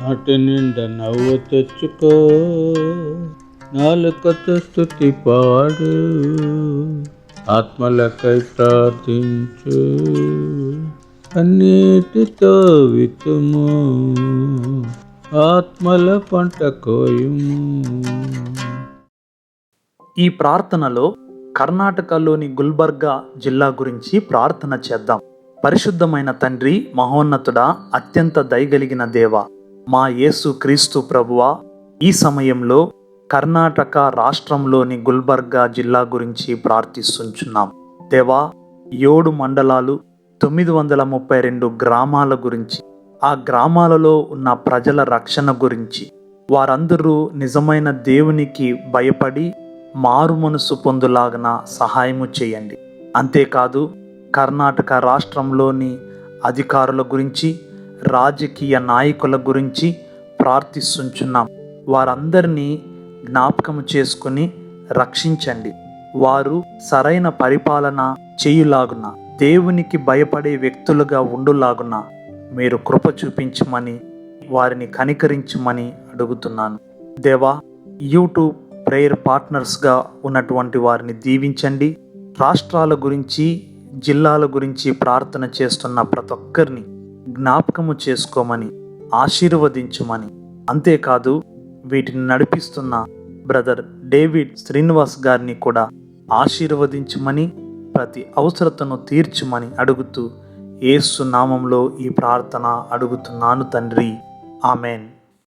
నాటి నిండా నవ్వు తెచ్చుకో. నాలుకతో స్థుతి పాడు. ఆత్మలకై ప్రార్థించు. అన్నిటితో వితుము ఆత్మల పంట కోయుము. ఈ ప్రార్థనలో కర్ణాటకలోని గుల్బర్గా జిల్లా గురించి ప్రార్థన చేద్దాం. పరిశుద్ధమైన తండ్రి మహోన్నతుడా అత్యంత దయగలిగిన దేవ మా యేసు క్రీస్తు ప్రభువ ఈ సమయంలో కర్ణాటక రాష్ట్రంలోని గుల్బర్గా జిల్లా గురించి ప్రార్థిస్తుంచున్నాం. దేవా ఏడు మండలాలు తొమ్మిది వందల ముప్పై రెండు గ్రామాల గురించి ఆ గ్రామాలలో ఉన్న ప్రజల రక్షణ గురించి వారందరూ నిజమైన దేవునికి భయపడి మారు మనసు పొందులాగన సహాయము చేయండి. అంతేకాదు కర్ణాటక రాష్ట్రంలోని అధికారుల గురించి రాజకీయ నాయకుల గురించి ప్రార్థిస్తుంచున్నాం. వారందరినీ జ్ఞాపకం చేసుకుని రక్షించండి. వారు సరైన పరిపాలన చేయులాగున దేవునికి భయపడే వ్యక్తులుగా ఉండులాగున మీరు కృప చూపించమని వారిని కనికరించమని అడుగుతున్నాను. దేవా యూట్యూబ్ ప్రేయర్ పార్ట్నర్స్గా ఉన్నటువంటి వారిని దీవించండి. రాష్ట్రాల గురించి జిల్లాల గురించి ప్రార్థన చేస్తున్న ప్రతి ఒక్కరిని జ్ఞాపకము చేసుకోమని ఆశీర్వదించమని. అంతేకాదు వీటిని నడిపిస్తున్న బ్రదర్ డేవిడ్ శ్రీనివాస్ గారిని కూడా ఆశీర్వదించమని ప్రతి అవసరతను తీర్చమని అడుగుతూ ఏసు నామంలో ఈ ప్రార్థన అడుగుతున్నాను తండ్రి. ఆమెన్.